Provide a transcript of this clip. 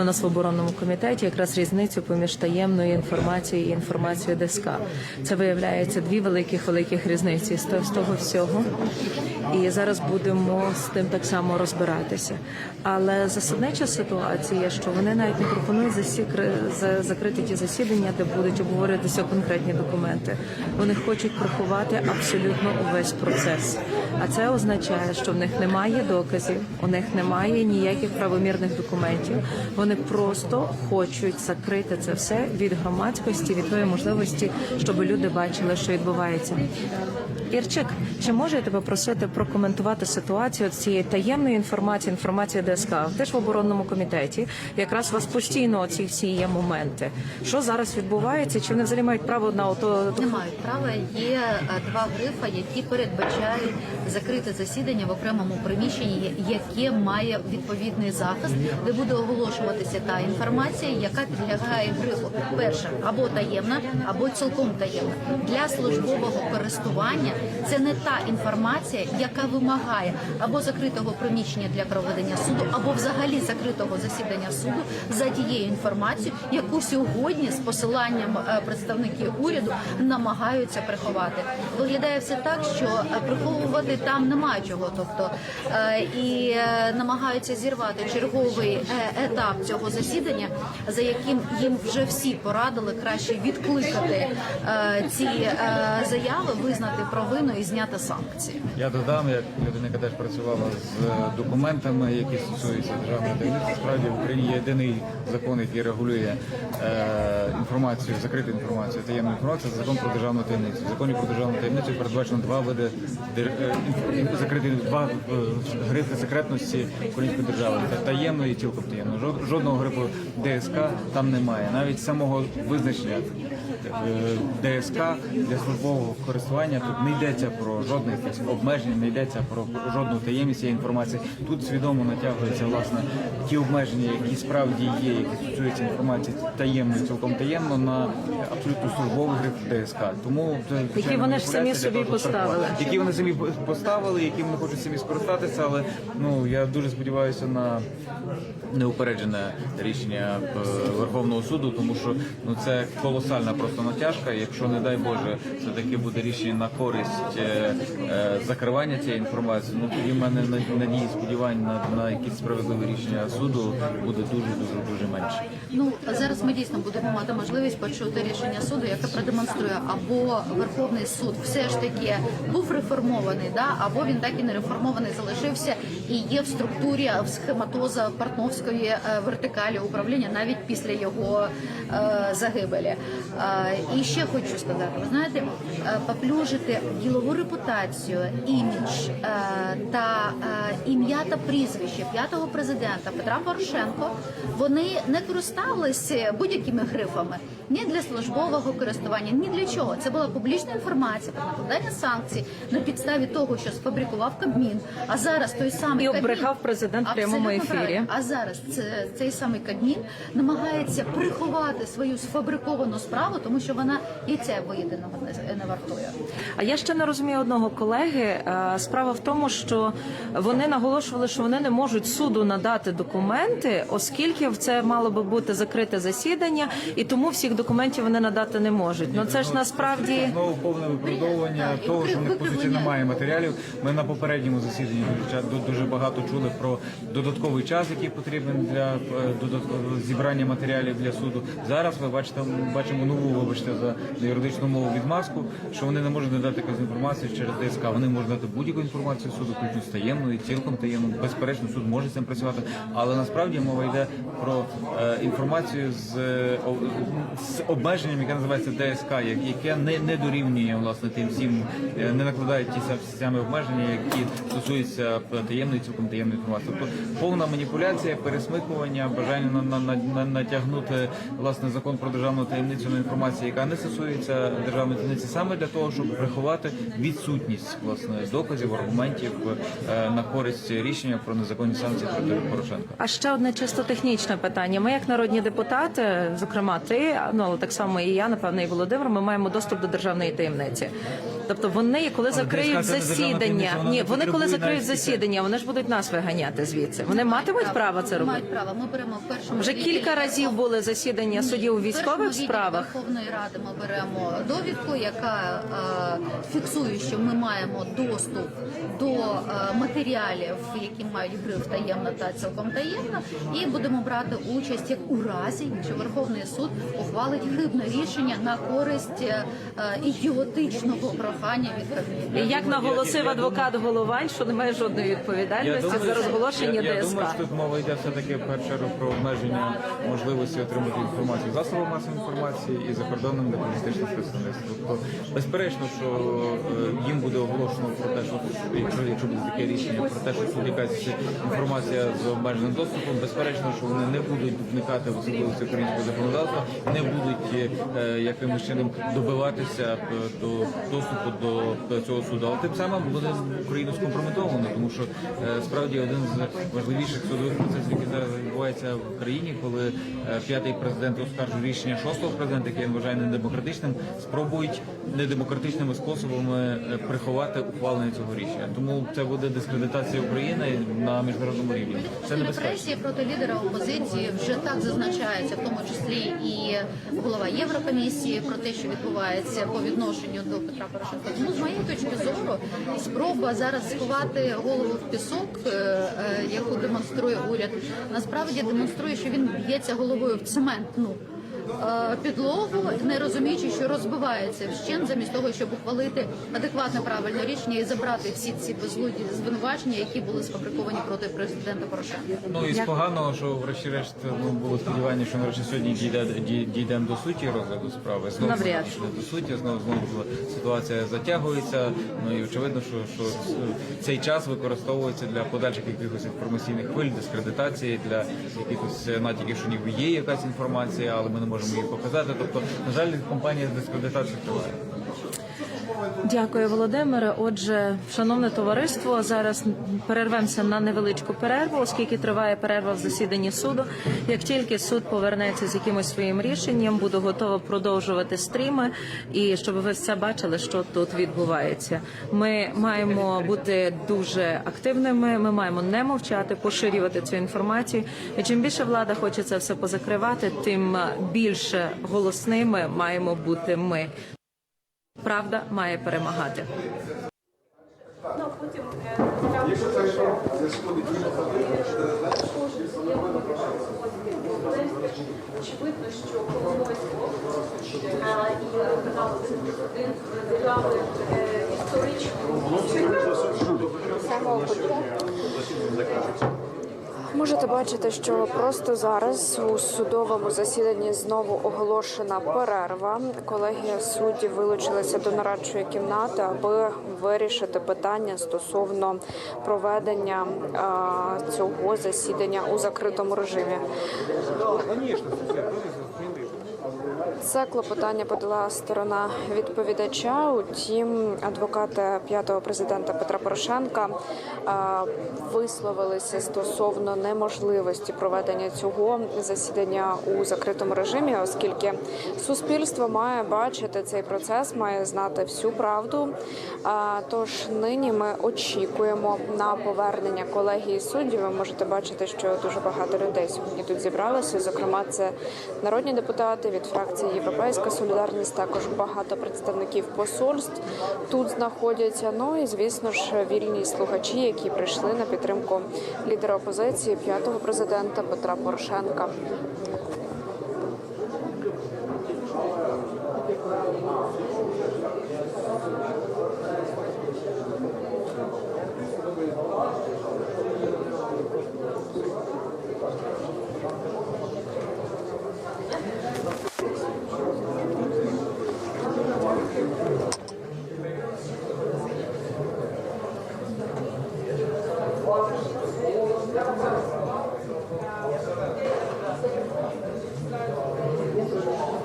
У нас в оборонному комітеті якраз різницю поміж таємною інформацією і інформацією ДСК. Це виявляється дві великих великих різниці з того, всього. І зараз будемо з тим так само розбиратися. Але засаднича ситуація, що вони навіть не пропонують засікри, закрити ті засідання, де будуть обговорюватися конкретні документи. Вони хочуть приховати абсолютно увесь процес. А це означає, що в них немає доказів, у них немає ніяких правомірних документів. Вони просто хочуть закрити це все від громадськості, від тої можливості, щоб люди бачили, що відбувається. Ірчик, чи можу я тебе просити прокоментувати ситуацію цієї таємної інформації, інформації ДСК? Ти ж в оборонному комітеті. Якраз у вас постійно ці всі є моменти. Що зараз відбувається? Чи вони взагалі мають право на ото Не мають права. Є е, два грифа, які передбачають закрите засідання в окремому приміщенні, яке має відповідний захист, де буде оголошуватися та інформація, яка підлягає грифу. Перше або таємна, або цілком таємна для службового користування. Це не та інформація, яка вимагає або закритого приміщення для проведення суду, або взагалі закритого засідання суду за тією інформацією, яку сьогодні з посиланням е, представників уряду намагаються приховати. Виглядає все так, що е, приховувати там немає чого, тобто е, і намагаються зірвати черговий етап цього засідання, за яким їм вже всі порадили краще відкликати е, ці е, заяви, визнати провину і зняти санкції. Я додам, як людина, яка теж працювала з е, документами, які стосуються державної таємниці. Справді в Україні є єдиний закон, який регулює е, інформацію, закриту інформацію, таємну інформацію. Це закон про державну таємницю. В законі про державну таємницю передбачено два види е, закриті два е, грифи секретності української держави. Це таємно і цілком таємно. Жод- Жодного грифу ДСК там немає. Навіть самого визначення ДСК для службового користування тут не йдеться про жодне якесь обмеження, не йдеться про жодну таємність цієї інформації. Тут свідомо натягуються власне ті обмеження, які справді є, які стосуються інформації таємно, цілком таємно на абсолютно службовий гриф ДСК. Тому це звичайно, вони ж самі собі поставили. які вони самі поставили, які вони хочуть самі скористатися. Але ну я дуже сподіваюся на неупереджене рішення е, Верховного суду, тому що ну це колосальна просто натяжка. Якщо не дай Боже, все таки буде рішення на користь е, е, закривання цієї інформації. Ну тоді в мене на- надії сподівань на, на якісь справедливе рішення суду буде дуже дуже дуже менше. Ну зараз ми дійсно будемо мати можливість почути рішення суду, яке продемонструє, або Верховний суд все ж таки був реформований, да або він так і не реформований залишився і є в структурі в схематоза портновської е, вертикалі управління навіть після його е, загибелі. Е, і ще хочу сказати, ви знаєте, поплюжити ділову репутацію, імідж та ім'я та прізвище п'ятого президента Петра Порошенко. Вони не користалися будь-якими грифами ні для службового користування, ні для чого. Це була публічна інформація про накладання санкцій на підставі того, що сфабрикував Кабмін. А зараз той самий І обрехав президент в прямому ефірі. правильно. А зараз це цей самий Кабмін намагається приховати свою сфабриковану справу, тому що вона і це виєдиного не, не вартує. А я ще не розумію одного колеги. Е, Справа в тому, що вони наголошували, що вони не можуть суду надати документи, оскільки в це мало би бути закрите засідання, і тому всіх документів вони надати не можуть. Ну це ж насправді Знову повне виправдовування того, що в них по суті немає матеріалів. Ми на попередньому засіданні дуже дуже багато чули про додатковий час, який потрібен для е, додаткового зібрання матеріалів для суду. Зараз ви бачите, ми бачимо нову, вибачте, за юридичну мову відмазку, що вони не можуть надати якусь інформацію через ДСК. Вони можуть дати будь-яку інформацію суду, включно з таємною, цілком таємною. Безперечно, суд може з цим працювати, але насправді мова йде про е, інформацію з, е, з обмеженням, яке називається ДСК, яке не, не дорівнює власне тим всім, не накладає ті са- самі обмеження, які стосуються е, таємної, цілком таємної інформації. Тобто повна маніпуляція, пересмикування, бажання на, на, на- натягнути власне закон про державну таємницю на інформацію, яка не стосується державної таємниці, саме для того, щоб приховати відсутність власне доказів, аргументів е, на користь рішення про незаконні санкції проти Порошенка. А ще одне чисто технічне питання. Ми, як народні депутати, зокрема ти, ну але так само і я, напевне, і Володимир, ми маємо доступ до державної таємниці. Тобто вони, коли закриють засідання, ні, вони коли закриють засідання, вони ж будуть нас виганяти звідси. Вони матимуть право це робити. Мають право. Ми беремо в першому Вже кілька разів були засідання судів у військових справах. Верховної Ради ми беремо довідку, яка е, фіксує, що ми маємо доступ до е, матеріалів, які мають гриф таємна та цілком таємна, і будемо брати участь як у разі, якщо Верховний суд ухвалить хибне рішення на користь е, ідіотичного прохання від І як наголосив адвокат Головань, що немає жодної відповідальності за розголошення я, я ДСК. думаю, що тут мова йде все-таки в про обмеження можливості отримати інформацію засобів масової інформації і закордонним дипломатичним представництвом. Тобто, безперечно, що е, їм буде оголошено про те, що якщо, якщо буде таке рішення, про те, що тут якась інформація з обмеженим доступом, безперечно, що вони не будуть вникати в особливості українського законодавства, не будуть е, якимось чином добиватися е, до доступу до, до цього суду. Але тим самим буде Україну скомпрометовано, тому що е, справді один з важливіших судових процесів, який зараз відбувається в країні, коли е, п'ятий президент оскаржує рішення шостого президента, яке він вважає недемократичним, спробують недемократичними способами е, приховати ухвалення цього рішення. Тому це буде дискредитація України на міжнародному рівні. Це. Репресії проти лідера опозиції вже так зазначається, в тому числі і голова Єврокомісії про те, що відбувається по відношенню до Петра Порошенка. Тому з моєї точки зору спроба зараз сховати голову в пісок, е, е, яку демонструє уряд, насправді демонструє, що він б'ється головою в цементну е, підлогу, не розуміючи, що розбивається вщент, замість того, щоб ухвалити адекватне правильне рішення і забрати всі ці безлуді звинувачення, які були сфабриковані проти президента Порошенка. Ну і з поганого, що врешті-решт ну, було сподівання, що нарешті сьогодні дійде, дійдемо до суті розгляду справи. Знову Навряд. до суті, знову знову ситуація затягується. Ну і очевидно, що, що цей час використовується для подальших якихось інформаційних хвиль, дискредитації, для якихось натяків, що ніби є якась інформація, але ми не можемо її показати. Тобто, на жаль, компанія з дискредитації триває. Дякую, Володимире. Отже, шановне товариство, зараз перервемося на невеличку перерву, оскільки триває перерва в засіданні суду. Як тільки суд повернеться з якимось своїм рішенням, буду готова продовжувати стріми і щоб ви все бачили, що тут відбувається. Ми маємо бути дуже активними. Ми маємо не мовчати, поширювати цю інформацію. І чим більше влада хоче це все позакривати, тим більше голосними маємо бути ми. Правда має перемагати. Очевидно, що Коломойського а, і канал 1 надавали історичну Можете бачити, що просто зараз у судовому засіданні знову оголошена перерва. Колегія суддів вилучилася до нарадчої кімнати, аби вирішити питання стосовно проведення цього засідання у закритому режимі. Це клопотання подала сторона відповідача. Утім, адвокати п'ятого президента Петра Порошенка висловилися стосовно неможливості проведення цього засідання у закритому режимі, оскільки суспільство має бачити цей процес, має знати всю правду. А, Тож нині ми очікуємо на повернення колегії суддів. Ви можете бачити, що дуже багато людей сьогодні тут зібралося. Зокрема, це народні депутати від фракції Європейська Солідарність. Також багато представників посольств тут знаходяться. Ну і звісно ж вільні слухачі, які прийшли на підтримку лідера опозиції п'ятого президента Петра Порошенка.